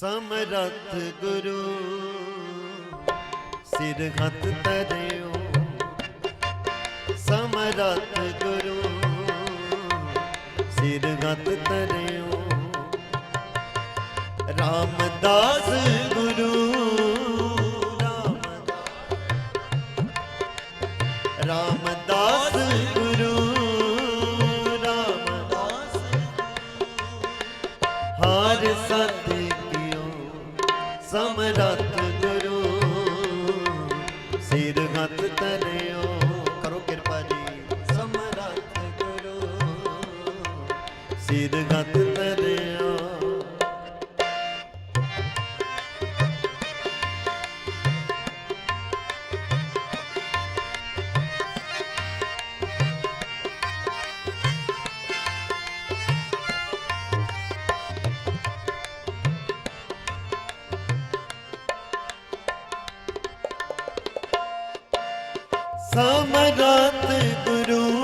ਸਮਰੱਥ ਗੁਰੂ। ਸਿਰ ਹੱਥ ਧਰਿਓ, ਸਮਰੱਥ ਗੁਰੂ। ਸਿਰ ਹੱਥ ਧਰਿਓ, ਰਾਮਦਾਸ ਗੁਰੂ। ਰਾਮਦਾਸ ਰਾਮਦਾਸ ਗੁਰੂ। ਰਾਮਦਾਸ ਹਰ ਸਤ ਸਮਰੱਥ ਗੁਰੂ। ਸਿਰ ਹੱਥ ਤਰਿਓ ਕਰੋ ਕਿਰਪਾ ਜੀ। ਸਮਰੱਥ ਗੁਰੂ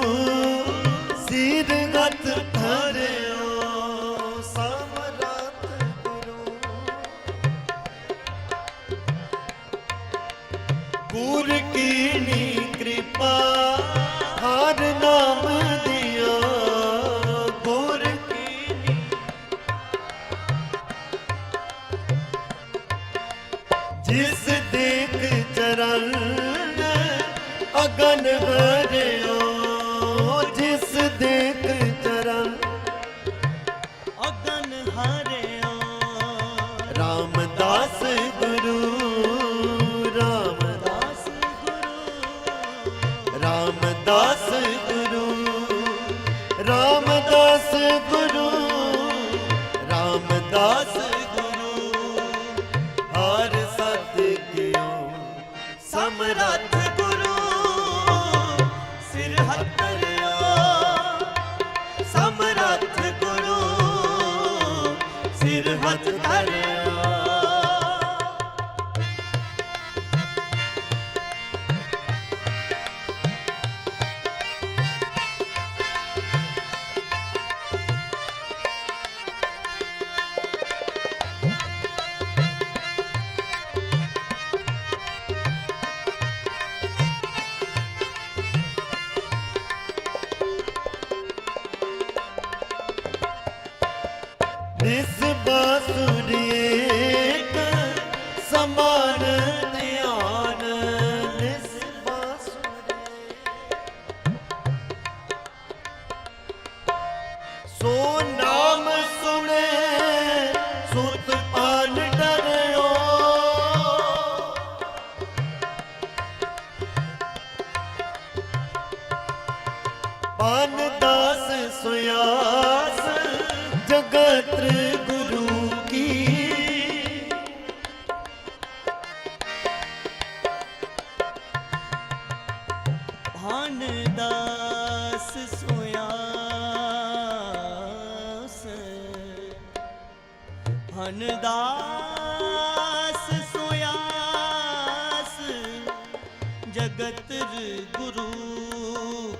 ਸਿਰ ਸੋ ਨਾਮ ਸੁਣੇ ਸੁਤ ਪਾਨ ਦਾਸ ਸੁਆਸ ਜਗਤ ਗੁਰੂ ਭਾਨ ਦਾਸ ਸੋਇਆਸ ਜਗਤ ਗੁਰੂ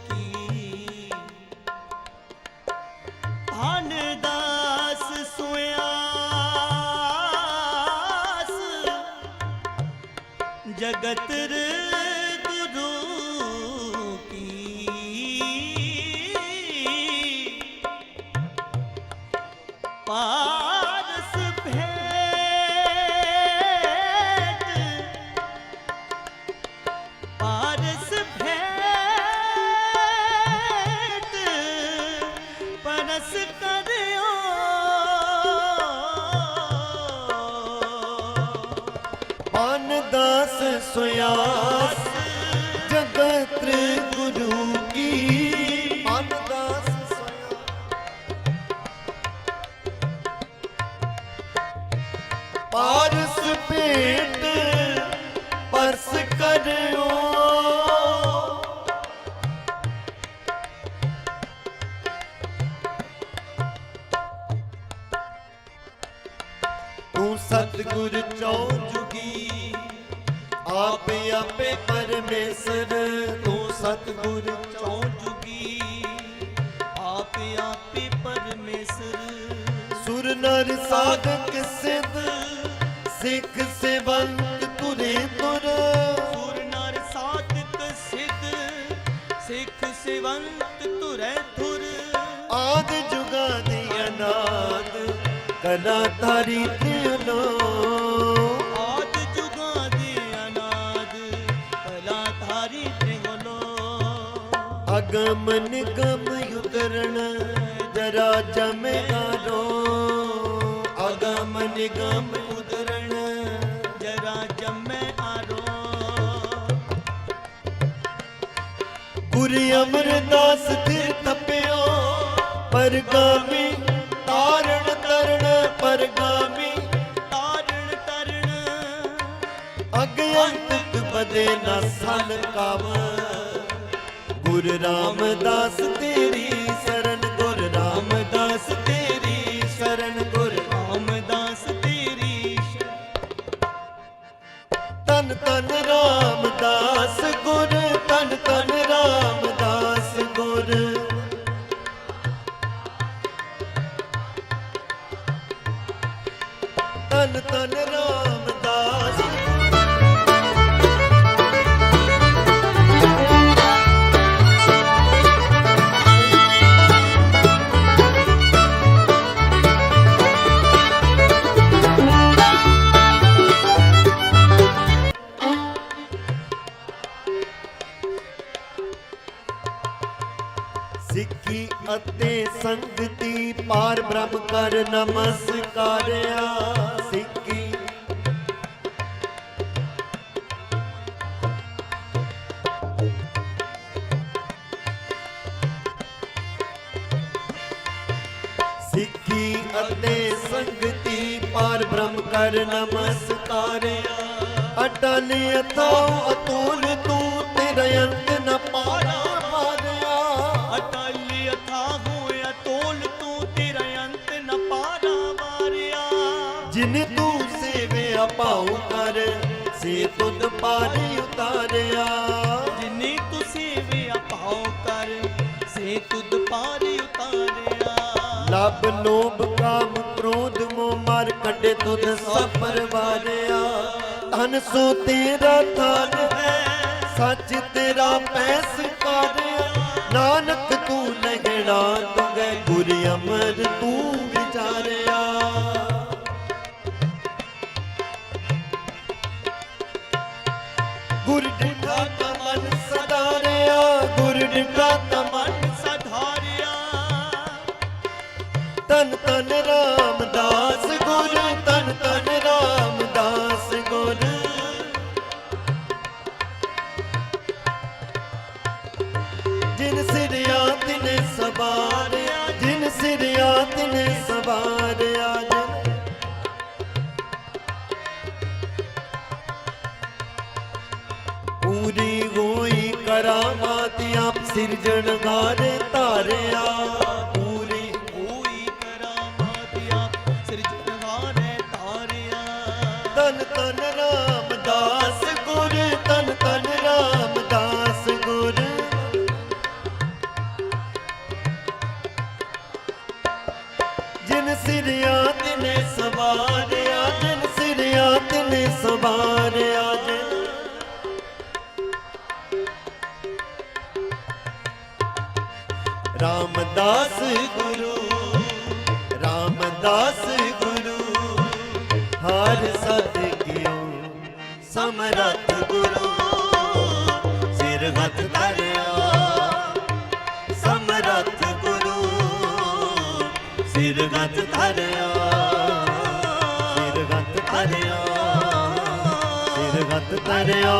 ਕੀ। ਭਾਨ ਸੋਇਆਸ ਜਗਤ ਗੁਰੂ ਕੀ। ਪਾਰਸ ਦਾਸ ਜਗਤ ਗੁਰੂ ਕੀ ਪਾਨ ਦਾਸ ਪਾਰਸ ਭੇਟ ਪਰਸ ਕਰਿਓ। ਤੂੰ ਸਤਿਗੁਰ ਚੌ ਜੁਗੀ। ਆਪੇ ਆਪੇ ਪਰਮੇਸ਼ਰ ਤੂੰ ਸਤਿਗੁਰ ਚੌ ਜੁਗੀ ਆਪੇ ਆਪੇ ਪਰਮੇਸ਼ਰ ਸੁਰ ਨਰ ਸਾਧਕ ਸਿੱਧ, ਸਿੱਖ ਸੇਵੰਤ ਤੁਰੇ ਤੁਰ। ਸੁਰ ਨਰ ਸਾਧਕ ਸਿੱਧ, ਸਿੱਖ ਸਿਵੰਤ ਤੁਰੇ ਥੁਰ ਆਦ ਜੁਗਾ ਦੀ ਅਨਾਦ, ਕਲਾ ਧਾਰੀ ਤਿਉਲੋ ਆਦ ਅਗਮ ਨਿਗਮ ਉਤਰਣ ਜਰਾ ਜਮਕਾਰੋ ਅਗਮ ਨਿਗਮ ਉਤਰਣ ਜਰਾ ਜੰਮੈ ਆਰੋ। ਗੁਰ ਅਮਰਦਾਸ ਫਿਰ ਤਪਿਓ ਪਰਗਾਮੀ ਤਾਰਣ ਤਰਣ ਪਰਗਾਮੀ ਤਾਰਣ ਤਰਨ। ਅਗਿਆਨਤ ਬਦੇ ਨਾ ਸਨ ਕਾਮ ਗੁਰ ਰਾਮਦਾਸ ਤੇਰੀ ਸ਼ਰਨ ਗੁਰ ਰਾਮਦਾਸ ਤੇਰੀ ਸ਼ਰਨ ਸਿੱਖੀ ਅਤੇ ਸੰਗਤੀ ਪਾਰ ਬ੍ਰਹਮ ਕਰ ਨਮਸਕਾਰਿਆ। ਸਿੱਖੀ। ਸਿੱਖੀ ਅਤੇ ਸੰਗਤੀ ਪਾਰ ਬ੍ਰਹਮ ਕਰ ਨਮਸਕਾਰਿਆ। ਅਟਲ ਅਥਾਉ ਅਤੁਲ ਤੂੰ ਤੇਰਾ ਅੰਤ ਨ ਪਾਰਾ ਜਿਨ ਤੂੰ ਸੇਵਿਆ ਪਾਉ ਕਰ ਸੇ ਤੁਧ ਪਾਰੀ ਉਤਾਰਿਆ। ਜਿਨੇ ਤੁਸੀਂ ਵੀ ਅਪਾਉ ਕਰ ਸੇ ਤੁਧ ਪਾਰੀ ਉਤਾਰਿਆ। ਲਬ ਲੋਭ ਕਾਮ ਕ੍ਰੋਧ ਮੋਹ ਮਰ ਕੱਢੇ ਤੁਧ ਸਭ ਪਰਵਾਰਿਆ ਧਨ ਸੋ ਤੇਰਾ ਧਨ ਹੈ ਸੱਚ ਤੇਰਾ ਪੈਸ ਕਾਰਿਆ। ਨਾਨਕ ਤੂੰ ਲਹਿਣਾ ਤੁੰਗੈ ਗੁਰ ਅਮਰ ਤੂੰ ਵਿਚਾਰਿਆ। ਗੁਰ ਡਿਠਾ ਤਾ ਮਨ ਸਦਾਰਿਆ ਗੁਰ ਡਿਠਾ ਤਾ ਮਨ ਸਧਾਰਿਆ। ਤਨ ਤਨ ਰਾਮਦਾਸ ਗੁਰ ਤਨ ਤਨ ਰਾਮਦਾਸ ਗੁਰ। ਜਿਨ ਸਿਰਿਆ ਤਿਨੇ ਸਵਾਰਿਆ, ਜਿਨ ਸਿਰਿਆ ਤਿਨੇ ਸਵਾਰਿਆ ਸਿਰਜਣਹਾਰ ਧਾਰਿਆ, ਪੂਰੀ ਹੋਈ ਕਰਾਮਾਤ ਆਪ ਸਿਰਜਣਹਾਰੈ ਤਾਰਿਆ ਤਨ ਤਨ ਰਾਮਦਾਸ ਗੁਰ ਤਨ ਤਨ ਰਾਮਦਾਸ ਗੁਰ। ਜਿਨ ਸਿਰਿਆ ਤਿਨੇ ਸਵਾਰਿਆ, ਜਿਨ ਸਿਰਿਆ ਤਿਨੇ ਸਵਾਰਿਆ ਰਾਮਦਾਸ ਗੁਰੂ ਰਾਮਦਾਸ ਗੁਰੂ ਹਰ ਸਤ ਕਿਉ ਸਮਰਥ ਗੁਰੂ ਸਿਰ ਹੱਥ ਧਰਿਆ ਸਮਰਥ ਗੁਰੂ ਸਿਰ ਹੱਥ ਧਰਿਆ ਸਿਰ ਹੱਥ ਧਰਿਆ ਸਿਰ ਹੱਥ ਧਰਿਆ